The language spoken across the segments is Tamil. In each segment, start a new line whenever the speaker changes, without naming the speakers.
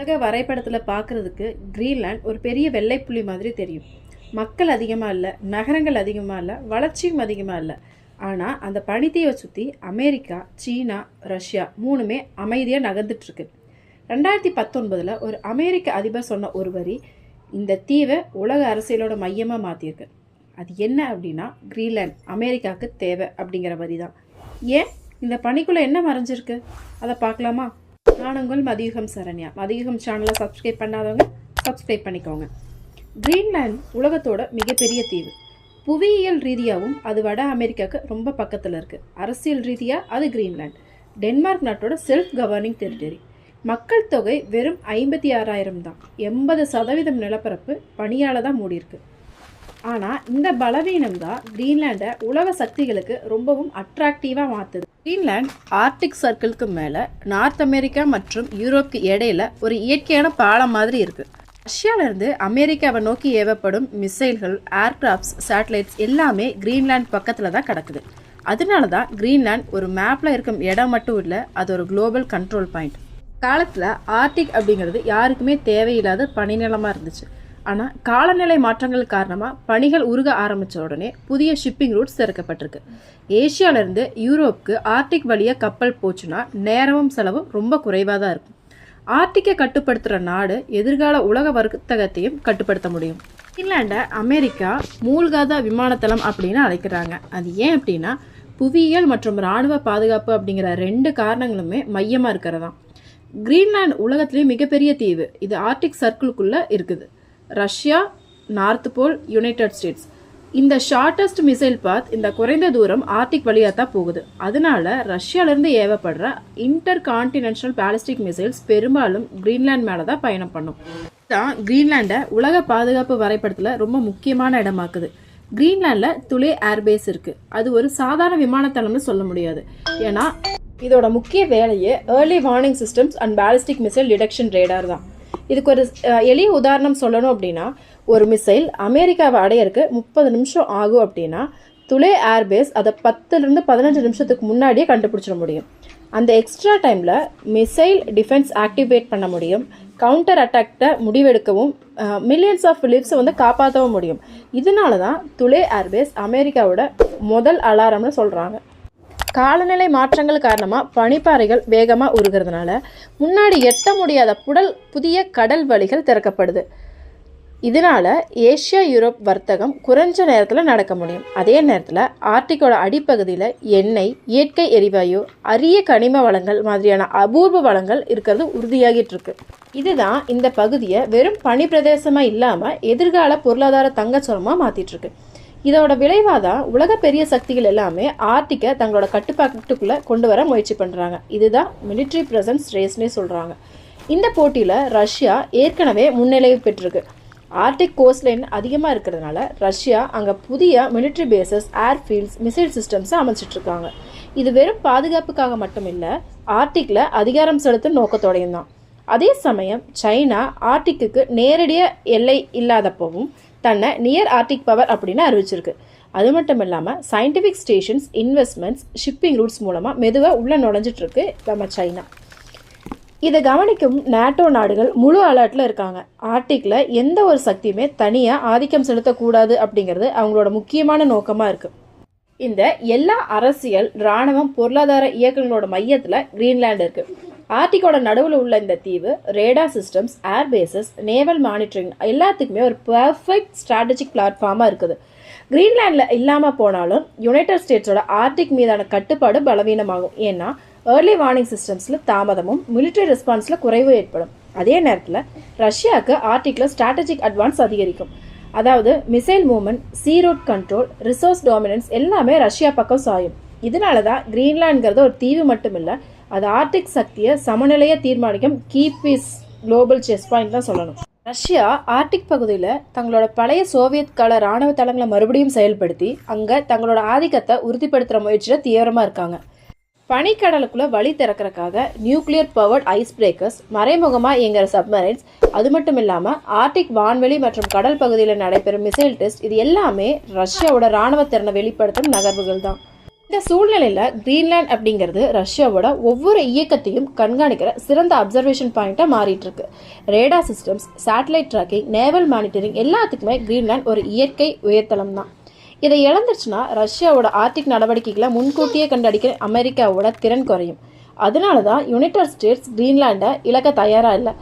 உலக வரைபடத்தில் பார்க்குறதுக்கு கிரீன்லேண்ட் ஒரு பெரிய வெள்ளைப்புள்ளி மாதிரி தெரியும். மக்கள் அதிகமாக இல்லை நகரங்கள் அதிகமாக இல்லை வளர்ச்சியும் அதிகமாக இல்லை. ஆனால் அந்த பனித்தீவை சுற்றி அமெரிக்கா சீனா ரஷ்யா மூணுமே அமைதியாக நகர்ந்துட்டுருக்கு. ரெண்டாயிரத்தி பத்தொன்பதில் ஒரு அமெரிக்க அதிபர் சொன்ன ஒரு வரி இந்த தீவை உலக அரசியலோட மையமாக மாற்றிருக்கு அது என்ன அப்படின்னா கிரீன்லேண்ட் அமெரிக்காவுக்கு தேவை அப்படிங்கிற வரி தான் ஏன்? இந்த பனிக்குள்ளே என்ன மறைஞ்சிருக்கு? அதை பார்க்கலாமா? நான் உங்கள் மதியுகம் சரண்யா. மதியுகம் சேனலை சப்ஸ்கிரைப் பண்ணாதவங்க சப்ஸ்கிரைப் பண்ணிக்கோங்க. கிரீன்லேண்ட் உலகத்தோட மிகப்பெரிய தீவு. புவியியல் ரீதியாகவும் அது வட அமெரிக்காவுக்கு ரொம்ப பக்கத்தில் இருக்குது அரசியல் ரீதியாக அது கிரீன்லேண்ட் டென்மார்க் நாட்டோட செல்ஃப் கவர்னிங் டெரிட்டரி மக்கள் தொகை வெறும் ஐம்பத்தி ஆறாயிரம் தான். எண்பது சதவீதம் நிலப்பரப்பு பனியால் தான் மூடியிருக்கு. ஆனால் இந்த பலவீனம் தான் கிரீன்லாண்டை உலக சக்திகளுக்கு ரொம்பவும் அட்ராக்டிவாக மாற்றுது கிரீன்லாண்ட் ஆர்டிக் சர்க்கிளுக்கு மேலே நார்த் அமெரிக்கா மற்றும் யூரோப்க்கு இடையில ஒரு இயற்கையான பாலம் மாதிரி இருக்குது ரஷ்யாவிலேருந்து அமெரிக்காவை நோக்கி ஏவப்படும் மிசைல்கள் ஏர்கிராஃப்ட்ஸ் சேட்டலைட்ஸ் எல்லாமே கிரீன்லாண்ட் பக்கத்தில் தான் கிடக்குது. அதனால தான் கிரீன்லாண்ட் ஒரு மேப்பில் இருக்கும் இடம் மட்டும் இல்லை அது ஒரு குளோபல் கண்ட்ரோல் பாயிண்ட் காலத்தில் ஆர்டிக் அப்படிங்கிறது யாருக்குமே தேவையில்லாத பனிநிலமாக இருந்துச்சு. ஆனால் காலநிலை மாற்றங்கள் காரணமாக பணிகள் உருக ஆரம்பித்த உடனே புதிய ஷிப்பிங் ரூட்ஸ் திறக்கப்பட்டிருக்கு. ஏஷியாவிலேருந்து யூரோப்புக்கு ஆர்டிக் வழியாக கப்பல் போச்சுன்னா நேரமும் செலவும் ரொம்ப குறைவாக தான் இருக்கும். ஆர்டிக்கை கட்டுப்படுத்துகிற நாடு எதிர்கால உலக வர்த்தகத்தையும் கட்டுப்படுத்த முடியும். ஃபின்லாண்டை அமெரிக்கா மூழ்காத விமானத்தளம் அப்படின்னு அழைக்கிறாங்க. அது ஏன் அப்படின்னா புவியியல் மற்றும் இராணுவ பாதுகாப்பு அப்படிங்கிற ரெண்டு காரணங்களுமே மையமாக இருக்கிறதான். கிரீன்லாண்ட் உலகத்திலேயே மிகப்பெரிய தீவு. இது ஆர்டிக் சர்க்கிளுக்குள்ளே இருக்குது. Russia North Pole United States. இந்த ஷார்ட்டஸ்ட் மிசைல் பாத் இந்த குறைந்த தூரம் ஆர்டிக் வழியாக தான் போகுது. அதனால ரஷ்யாவிலேருந்து ஏவப்படுற இன்டர் கான்டினென்ஷனல் பேலிஸ்டிக் மிசைல்ஸ் பெரும்பாலும் கிரீன்லாண்ட் மேலே தான் பயணம் பண்ணும். தான் கிரீன்லாண்டை உலக பாதுகாப்பு வரைபடத்தில் ரொம்ப முக்கியமான இடமாக்குது. கிரீன்லாண்டில் துளே ஏர்பேஸ் இருக்குது அது ஒரு சாதாரண விமானத்தளம்னு சொல்ல முடியாது. ஏன்னா இதோட முக்கிய வேலையே early warning systems and ballistic missile detection radar தான். இதுக்கு ஒரு எளிய உதாரணம் சொல்லணும் அப்படின்னா ஒரு மிசைல் அமெரிக்காவை அடையறக்கு முப்பது நிமிஷம் ஆகும் அப்படின்னா துளே ஏர்பேஸ் அதை பத்துலேருந்து பதினஞ்சு நிமிஷத்துக்கு முன்னாடியே கண்டுபிடிச்சிட முடியும். அந்த எக்ஸ்ட்ரா டைமில் மிசைல் டிஃபென்ஸ் ஆக்டிவேட் பண்ண முடியும். கவுண்டர் அட்டாக்டை முடிவெடுக்கவும் மில்லியன்ஸ் ஆஃப் லிவ்ஸை வந்து காப்பாற்றவும் முடியும். இதனால தான் துளே ஏர்பேஸ் அமெரிக்காவோட முதல் அலாரம்னு சொல்கிறாங்க காலநிலை மாற்றங்கள் காரணமாக பனிப்பாறைகள் வேகமாக உருகிறதுனால முன்னாடி எட்ட முடியாத புடல் புதிய கடல் வழிகள் திறக்கப்படுது. இதனால் ஏஷியா யூரோப் வர்த்தகம் குறைஞ்ச நேரத்தில் நடக்க முடியும். அதே நேரத்தில் ஆர்டிக்கோட அடிப்பகுதியில் எண்ணெய் இயற்கை எரிவாயு அரிய கனிம வளங்கள் மாதிரியான அபூர்வ வளங்கள் இருக்கிறது உறுதியாகிட்டு இருக்கு இதுதான் இந்த பகுதியை வெறும் பனி பிரதேசமாக இல்லாமல் எதிர்கால பொருளாதார தங்கச்சரமாக மாற்றிட்டுருக்கு இதோட விளைவாக தான் உலக பெரிய சக்திகள் எல்லாமே ஆர்டிக்கை தங்களோட கட்டுப்பாட்டுக்குள்ளே கொண்டு வர முயற்சி பண்ணுறாங்க இதுதான் மிலிட்ரி presence ரேஸ்னே சொல்கிறாங்க இந்த போட்டியில் ரஷ்யா ஏற்கனவே முன்னிலை பெற்றிருக்கு. ஆர்டிக் கோஸ்ட்லைன் அதிகமாக இருக்கிறதுனால ரஷ்யா அங்கே புதிய மிலிட்ரி பேசஸ் ஏர்ஃபீல்ட்ஸ் மிசைல் சிஸ்டம்ஸை அமைச்சிட்ருக்காங்க இது வெறும் பாதுகாப்புக்காக மட்டும் இல்லை ஆர்டிக்கில் அதிகாரம் செலுத்தும் நோக்கத்தோடையும் தான் அதே சமயம் சைனா ஆர்டிக்கு நேரடியாக எல்லை இல்லாதப்பவும் தன்னை நியர் ஆர்டிக் பவர் அப்படின்னு அறிவிச்சிருக்கு. அது மட்டும் இல்லாமல் scientific stations investments shipping routes மூலமாக மெதுவாக உள்ளே நுழைஞ்சிட்ருக்கு நம்ம சைனா. இதை கவனிக்கும் நேட்டோ நாடுகள் முழு அலர்ட்டில் இருக்காங்க. ஆர்டிக்கில் எந்த ஒரு சக்தியுமே தனியாக ஆதிக்கம் செலுத்தக்கூடாது அப்படிங்கிறது அவங்களோட முக்கியமான நோக்கமாக இருக்குது இந்த எல்லா அரசியல் இராணுவம் பொருளாதார இயக்கங்களோட மையத்தில் கிரீன்லாண்டு இருக்குது ஆர்டிக்கோட நடுவில் உள்ள இந்த தீவு radar systems airbases naval monitoring எல்லாத்துக்குமே ஒரு பர்ஃபெக்ட் ஸ்ட்ராட்டஜிக் பிளாட்ஃபார்மாக இருக்குது. கிரீன்லாண்டில் இல்லாமல் போனாலும் யுனைடெட் ஸ்டேட்ஸோட ஆர்டிக் மீதான கட்டுப்பாடு பலவீனமாகும். ஏன்னா ஏர்லி வார்னிங் சிஸ்டம்ஸில் தாமதமும் மிலிட்டரி ரெஸ்பான்ஸில் குறைவு ஏற்படும். அதே நேரத்தில் ரஷ்யாவுக்கு ஆர்டிக்கில் ஸ்ட்ராட்டஜிக் அட்வான்ஸ் அதிகரிக்கும். அதாவது missile movement sea route control resource dominance எல்லாமே ரஷ்யா பக்கம் சாயும். இதனால தான் கிரீன்லாண்டுங்கிறது ஒரு தீவு மட்டும் இல்லை அது ஆர்டிக் சக்தியை சமநிலையை தீர்மானிக்கும் கீபீஸ் குளோபல் செஸ் பாயிண்ட் தான் சொல்லணும். ரஷ்யா ஆர்டிக் பகுதியில் தங்களோட பழைய சோவியத் கால ராணுவ தளங்களை மறுபடியும் செயல்படுத்தி அங்கே தங்களோட ஆதிக்கத்தை உறுதிப்படுத்துகிற முயற்சியில் தீவிரமாக இருக்காங்க. பனிக்கடலுக்குள்ள வழி திறக்கறக்காக நியூக்ளியர் பவர்ட் ஐஸ் பிரேக்கர்ஸ் மறைமுகமாக இயங்குகிற சப்மரைன்ஸ் அது மட்டும் இல்லாமல் ஆர்டிக் வான்வெளி மற்றும் கடல் பகுதியில் நடைபெறும் மிசைல் டெஸ்ட் இது எல்லாமே ரஷ்யாவோட ராணுவ திறனை வெளிப்படுத்தும் நகர்வுகள் தான் இந்த சூழ்நிலையில் கிரீன்லேண்ட் அப்படிங்கிறது ரஷ்யாவோட ஒவ்வொரு இயக்கத்தையும் கண்காணிக்கிற சிறந்த அப்சர்வேஷன் பாயிண்ட்டாக மாறிட்டு இருக்கு radar systems satellite tracking naval monitoring எல்லாத்துக்குமே கிரீன்லேண்ட் ஒரு இயற்கை உயர்த்தளம் தான். இதை இழந்துருச்சுன்னா ரஷ்யாவோட ஆர்டிக் நடவடிக்கைகளை முன்கூட்டியே கண்டடிக்கிற அமெரிக்காவோட திறன் குறையும். அதனால தான் யுனைடெட் ஸ்டேட்ஸ் கிரீன்லாண்டை இழக்க தயாராக இல்லை.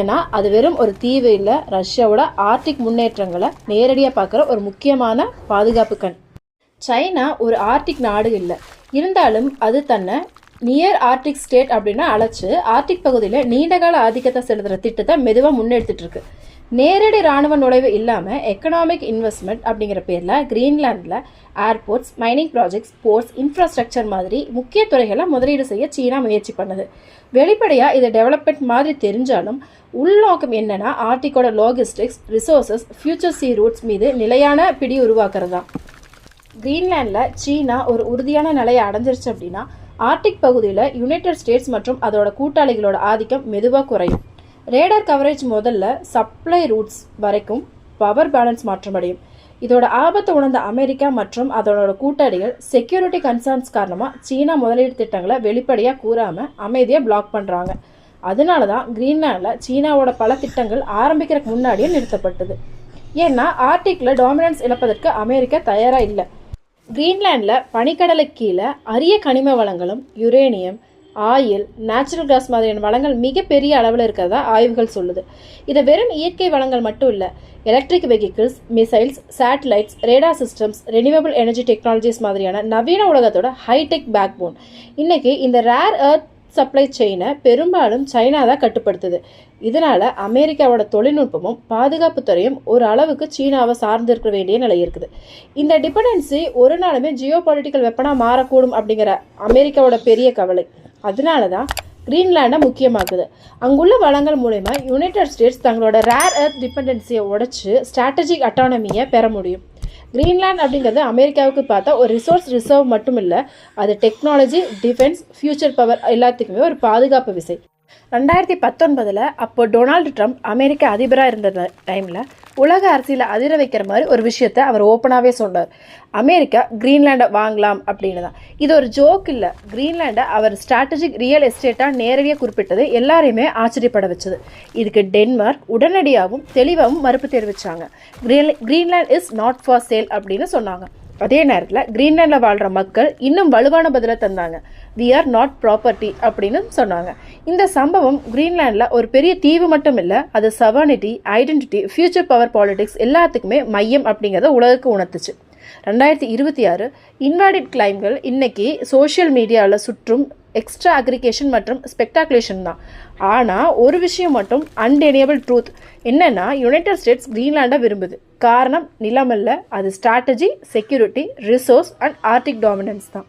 ஏன்னா அது வெறும் ஒரு தீவு இல்லை ரஷ்யாவோட ஆர்டிக் முன்னேற்றங்களை நேரடியாக பார்க்குற ஒரு முக்கியமான பாதுகாப்பு கண். சைனா ஒரு ஆர்டிக் நாடு இல்லை. இருந்தாலும் அது தன்னை நியர் ஆர்டிக் ஸ்டேட் அப்படின்னு அழைச்சு ஆர்டிக் பகுதியில் நீண்டகால ஆதிக்கத்தை செலுத்துகிற திட்டத்தை மெதுவாக முன்னெடுத்துட்டு இருக்கு நேரடி ராணுவ நுழைவு இல்லாமல் எக்கனாமிக் இன்வெஸ்ட்மெண்ட் அப்படிங்கிற பேரில் கிரீன்லாண்டில் airports mining projects ports infrastructure மாதிரி முக்கிய துறைகளை முதலீடு செய்ய சீனா முயற்சி பண்ணுது. வெளிப்படையாக இது டெவலப்மெண்ட் மாதிரி தெரிஞ்சாலும் உள்நோக்கம் என்னென்னா ஆர்டிக்கோட logistics resources future sea routes மீது நிலையான பிடி உருவாக்குறது தான் கிரீன்லேண்டில் சீனா ஒரு உறுதியான நிலையை அடைஞ்சிருச்சு அப்படின்னா ஆர்டிக் பகுதியில் யுனைடெட் ஸ்டேட்ஸ் மற்றும் அதோட கூட்டாளிகளோட ஆதிக்கம் மெதுவாக குறையும். ரேடார் கவரேஜ் முதல்ல சப்ளை ரூட்ஸ் வரைக்கும் பவர் பேலன்ஸ் மாற்றமடையும் இதோட ஆபத்தை உணர்ந்த அமெரிக்கா மற்றும் அதனோட கூட்டாளிகள் செக்யூரிட்டி கன்சர்ன்ஸ் காரணமாக சீனா முதலீடு திட்டங்களை வெளிப்படையாக கூறாமல் அமைதியாக பிளாக் பண்ணுறாங்க அதனால தான் கிரீன்லாண்டில் சீனாவோட பல திட்டங்கள் ஆரம்பிக்கிறதுக்கு முன்னாடியே நிறுத்தப்பட்டது. ஏன்னா ஆர்டிக்கில் டாமினன்ஸ் இழப்பதற்கு அமெரிக்கா தயாராக இல்லை. கிரீன்லாண்டில் பனிக்கடலை கீழே அரிய கனிம வளங்களும் யுரேனியம் ஆயில் நேச்சுரல் கேஸ் மாதிரியான வளங்கள் மிகப்பெரிய அளவில் இருக்கிறதா ஆய்வுகள் சொல்லுது. இதை வெறும் இயற்கை வளங்கள் மட்டும் இல்லை electric vehicles missiles satellites radar systems renewable energy technologies மாதிரியான நவீன உலகத்தோட ஹைடெக் பேக் போன் இன்னைக்கு இந்த ரேர் எர்த் சப்ளை செயினை பெரும்பாலும் சைனா தான் கட்டுப்படுத்துது. இதனால அமெரிக்காவோட தொழில்நுட்பமும் பாதுகாப்பு துறையும் ஒரு அளவுக்கு சீனாவை சார்ந்திருக்க வேண்டிய நிலை இருக்குது. இந்த டிபெண்டன்சி ஒரு நாளுமே ஜியோ பொலிட்டிக்கல் வெப்பனாக மாறக்கூடும் அப்படிங்கிற அமெரிக்காவோட பெரிய கவலை. அதனால தான் கிரீன்லாண்டை முக்கியமாக்குது. அங்குள்ள வளங்கள் மூலயமா யுனைடெட் ஸ்டேட்ஸ் தங்களோட ரேர் எர்த் டிபெண்டன்சியை உடைச்சு ஸ்ட்ராட்டஜிக் அட்டானமியை பெற முடியும். கிரீன்லேண்ட் அப்படிங்கிறது அமெரிக்காவுக்கு பார்த்தா ஒரு ரிசோர்ஸ் ரிசர்வ் மட்டும் இல்லை அது டெக்னாலஜி டிஃபென்ஸ் ஃபியூச்சர் பவர் எல்லாத்துக்குமே ஒரு பாதுகாப்பு விசை. ரெண்டாயிரத்தி பத்தொன்பதில் அப்போ டொனால்டு ட்ரம்ப் அமெரிக்க அதிபராக இருந்த டைமில் உலக அரசியலை அதிர வைக்கிற மாதிரி ஒரு விஷயத்த அவர் ஓப்பனாகவே சொன்னார். அமெரிக்கா கிரீன்லாண்டை வாங்கலாம் அப்படின்னு தான் இது ஒரு ஜோக் இல்லை. கிரீன்லாண்டை அவர் ஸ்ட்ராட்டஜிக் ரியல் எஸ்டேட்டாக நேரடியாக குறிப்பிட்டது எல்லாரையுமே ஆச்சரியப்பட வச்சது. இதுக்கு டென்மார்க் உடனடியாகவும் தெளிவாகவும் மறுப்பு தெரிவித்தாங்க green Greenland is not for sale அப்படின்னு சொன்னாங்க. அதே நேரத்தில் கிரீன்லேண்டில் வாழ்கிற மக்கள் இன்னும் வலுவான பதிலை தந்தாங்க. வி ஆர் நாட் ப்ராப்பர்ட்டி அப்படின்னு சொன்னாங்க. இந்த சம்பவம் கிரீன்லேண்டில் ஒரு பெரிய தீவு மட்டும் இல்லை அது sovereignty identity future power politics எல்லாத்துக்குமே மையம் அப்படிங்கிறத உலகுக்கு உணர்த்துச்சு. ரெண்டாயிரத்தி இருபத்தி ஆறு இன்வாடிட் கிளைம்கள் இன்னைக்கு சோஷியல் மீடியாவில் சுற்றும் எக்ஸ்ட்ரா அக்ரிகேஷன் மற்றும் ஸ்பெக்டாகுலேஷன் தான். ஆனால் ஒரு விஷயம் மட்டும் அன்டெனியபிள் ட்ரூத் என்னென்னா யுனைடெட் ஸ்டேட்ஸ் கிரீன்லாண்டை விரும்புது. காரணம் நிலமல்ல. அது strategy security resource and Arctic dominance தான்.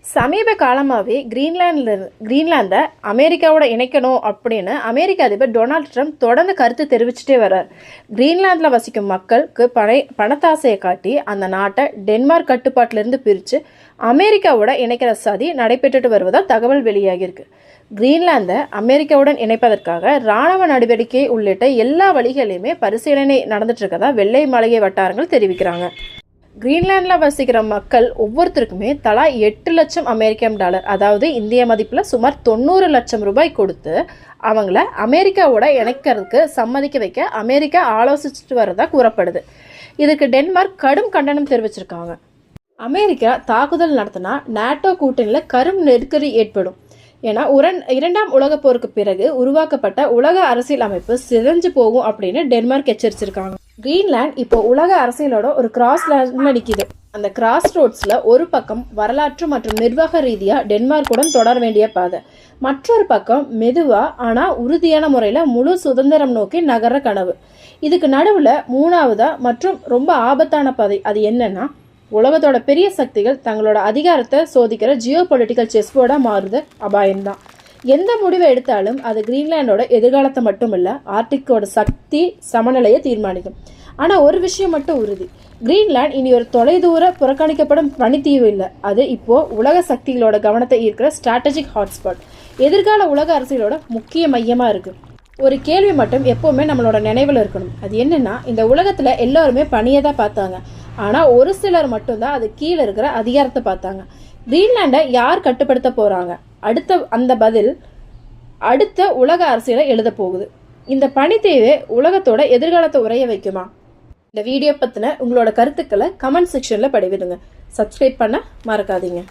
சமீப காலமாகவே கிரீன்லாண்டில் கிரீன்லாந்தை அமெரிக்காவோட இணைக்கணும் அப்படின்னு அமெரிக்க அதிபர் டொனால்ட் ட்ரம்ப் தொடர்ந்து கருத்து தெரிவிச்சுட்டே வர்றார். கிரீன்லாந்தில் வசிக்கும் மக்களுக்கு பணை பணத்தாசையை காட்டி அந்த நாட்டை டென்மார்க் கட்டுப்பாட்டிலிருந்து பிரித்து அமெரிக்காவோட இணைக்கிற சதி நடைபெற்றுட்டு வருவதாக தகவல் வெளியாகியிருக்கு. கிரீன்லாந்தை அமெரிக்காவுடன் இணைப்பதற்காக இராணுவ நடவடிக்கை உள்ளிட்ட எல்லா வழிகளையுமே பரிசீலனை நடந்துட்டு இருக்கதா வெள்ளை மாளிகை வட்டாரங்கள் தெரிவிக்கிறாங்க. கிரீன்லாண்டில் வசிக்கிற மக்கள் ஒவ்வொருத்தருக்குமே தலா எட்டு லட்சம் அமெரிக்கன் டாலர் அதாவது இந்திய மதிப்பில் சுமார் தொண்ணூறு லட்சம் ரூபாய் கொடுத்து அவங்கள அமெரிக்காவோட இணைக்கிறதுக்கு சம்மதிக்க வைக்க அமெரிக்கா ஆலோசிச்சுட்டு வரதா கூறப்படுது. இதுக்கு டென்மார்க் கடும் கண்டனம் தெரிவிச்சிருக்காங்க. அமெரிக்கா தாக்குதல் நடத்தினா நாட்டோ கூட்டணியில் கரும் நெருக்கடி ஏற்படும். ஏன்னா உரண் இரண்டாம் உலகப் போருக்கு பிறகு உருவாக்கப்பட்ட உலக அரசியல் அமைப்பு சிதைஞ்சு போகும் அப்படின்னு டென்மார்க் எச்சரிச்சிருக்காங்க. கிரீன்லாந்து இப்போ உலக அரசியலோட ஒரு கிராஸ் லேண்ட்ல நிற்கிது அந்த கிராஸ் ரோட்ஸில் ஒரு பக்கம் வரலாற்று மற்றும் நிர்வாக ரீதியாக டென்மார்க்குடன் தொடர வேண்டிய பாதை. மற்றொரு பக்கம் மெதுவாக ஆனால் உறுதியான முறையில் முழு சுதந்திரம் நோக்கி நகர கனவு. இதுக்கு நடுவில் மூணாவதாக மற்றும் ரொம்ப ஆபத்தான பாதை அது என்னன்னா உலகத்தோட பெரிய சக்திகள் தங்களோட அதிகாரத்தை சோதிக்கிற ஜியோ பொலிட்டிக்கல் செஸ் போர்டாக மாறுது. அபாயம்தான். எந்த முடிவை எடுத்தாலும் அது கிரீன்லாண்டோட எதிர்காலத்தை மட்டும் இல்லை ஆர்டிக்கோட சக்தி சமநிலையை தீர்மானிக்கும். ஆனால் ஒரு விஷயம் மட்டும் உறுதி. கிரீன்லாண்ட் இனி ஒரு தொலைதூர புறக்கணிக்கப்படும் பனித்தீவு இல்லை. அது இப்போது உலக சக்திகளோட கவனத்தை ஈர்க்கிற ஸ்ட்ராட்டஜிக் ஹாட்ஸ்பாட் எதிர்கால உலக அரசியலோட முக்கிய மையமாக இருக்குது ஒரு கேள்வி மட்டும் எப்போவுமே நம்மளோட நினைவில் இருக்கணும். அது என்னென்னா இந்த உலகத்தில் எல்லோருமே பணியை தான் பார்த்தாங்க. ஆனால் ஒரு சிலர் மட்டும்தான் அது கீழே இருக்கிற அதிகாரத்தை பார்த்தாங்க. கிரீன்லாண்டை யார் கட்டுப்படுத்த போகிறாங்க அடுத்த அந்த பதில் அடுத்த உலக அரசியலை எழுத போகுது. இந்த பனித்தீவு உலகத்தோட எதிர்காலத்தை உரைய வைக்குமா? இந்த வீடியோ பற்றின உங்களோட கருத்துக்களை கமெண்ட் செக்ஷனில் படிவிடுங்க சப்ஸ்கிரைப் பண்ண மறக்காதீங்க.